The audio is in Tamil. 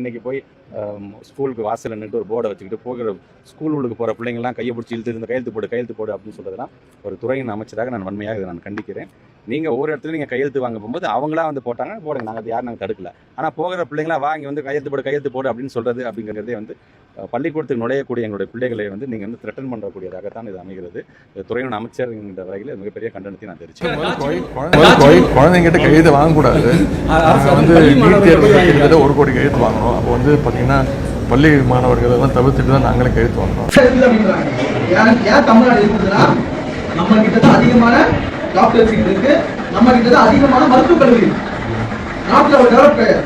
இன்னைக்கு போய் ஸ்கூலுக்கு வாசல் நின்று ஒரு போர்டை வச்சுக்கிட்டு போகிற ஸ்கூல் போகிற பிள்ளைங்கள்லாம் கையை பிடிச்சி இழுத்து இந்த கையெழுத்து போடு கையெழுத்து போடு அப்படின்னு சொல்கிறதுலாம் ஒரு துறையின் அமைச்சராக நான் வன்மையாக இதை நான் கண்டிக்கிறேன். நீங்கள் ஒவ்வொரு இடத்துல நீங்கள் கையெழுத்து வாங்க போகும்போது அவங்களா வந்து போட்டாங்க போடுங்க. நாங்கள் அது யாரும் நாங்கள் தடுக்கல. ஆனால் போகிற பிள்ளைங்களா வாங்கி வந்து கையெழுத்து போடு கையெழுத்து போடு அப்படின்னு சொல்றது அப்படிங்கிறதே வந்து பள்ளிக்கூடத்துக்கு நுழையக்கூடிய எங்களுடைய பிள்ளைகளை வந்து நீங்கள் வந்து த்ரெட்டன் பண்ணக்கூடியதாகத்தான் இது அமைகிறது. இது துறையின் அமைச்சர் என்கிற வகையில் மிகப்பெரிய கண்டனத்தை நான் தெரிவிச்சேன் குழந்தைங்கிட்ட கையெழுத்து வாங்கக்கூடாது. வந்து நீட் தேர்வு கிட்டத்தட்ட ஒரு கோடி கையெழுத்து வாங்கினோம் அப்போ வந்து பார்த்தீங்கன்னா பள்ளி மாணவர்கள் எல்லாம் தவிர்த்துட்டு தான் நாங்களே கையெழுத்து அப்படின்றாங்க ஏன் ஏன் தமிழ்நாடு இருக்குதுன்னா நம்ம கிட்ட தான் அதிகமான டாக்டர் சீட் இருக்கு. நம்ம கிட்ட தான் அதிகமான மருத்துவக் கல்லூரி. இருக்கு. நாட்டுல ஒரு டெவலப் கவர்